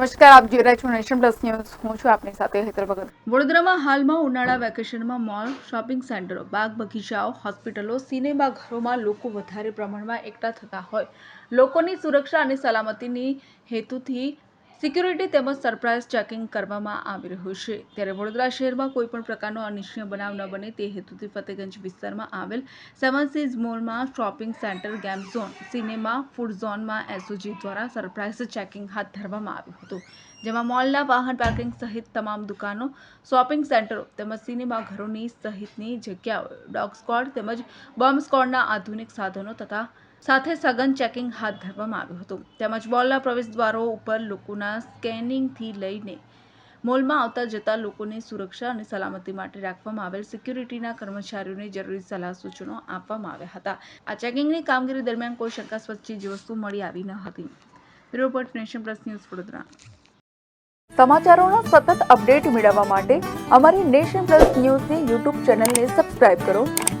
નમસ્કાર, આપ જોઈ રહ્યા છો નેશન પ્લસ ન્યૂઝ. હું છું આપની સાથે હેતર ભગત. વડોદરામાં હાલમાં ઉનાળા વેકેશનમાં મોલ, શોપિંગ સેન્ટરો, બાગ બગીચાઓ, હોસ્પિટલો, સિનેમા ઘરોમાં લોકો વધારે પ્રમાણમાં એકઠા થતા હોય. લોકોની સુરક્ષા અને સલામતીની હેતુથી સિક્યુરિટી તેમજ સરપ્રાઇઝ ચેકિંગ કરવામાં આવી રહ્યું છે. ત્યારે વડોદરા શહેરમાં કોઈપણ પ્રકારનો અનિચ્છનીય બનાવ ન બને તે હેતુથી ફતેગંજ વિસ્તારમાં આવેલ સેવન સીઝ મોલમાં shopping centre, game zone, cinema, food ઝોનમાં એસઓજી દ્વારા સરપ્રાઇઝ ચેકિંગ હાથ ધરવામાં આવ્યું હતું. જેમાં મોલના વાહન પાર્કિંગ સહિત તમામ દુકાનો, શોપિંગ સેન્ટરો તેમજ સિનેમા ઘરોની સહિતની જગ્યાઓ, ડોગ સ્કોડ તેમજ બોમ્બ સ્કોડના આધુનિક સાધનો તથા સાથે સઘન ચેકિંગ હાથ ધરવામાં આવ્યું હતું. તેમજ મોલના પ્રવેશદ્વારો ઉપર લોકોના સ્કેનિંગથી લઈને મોલમાં આવતા જતા લોકોની સુરક્ષા અને સલામતી માટે રાખવામાં આવેલ સિક્યુરિટીના કર્મચારીઓને જરૂરી સલાહ સૂચનો આપવામાં આવ્યા હતા. આ ચેકિંગની કામગીરી દરમિયાન કોઈ શંકાસ્પદ ચીજ વસ્તુ મળી આવી ન હતી. Report plus news Vadodara. સમાચારોના સતત અપડેટ મેળવવા માટે અમારી નેશન પ્લસ ન્યૂઝની યુટ્યુબ ચેનલને સબસ્ક્રાઇબ કરો.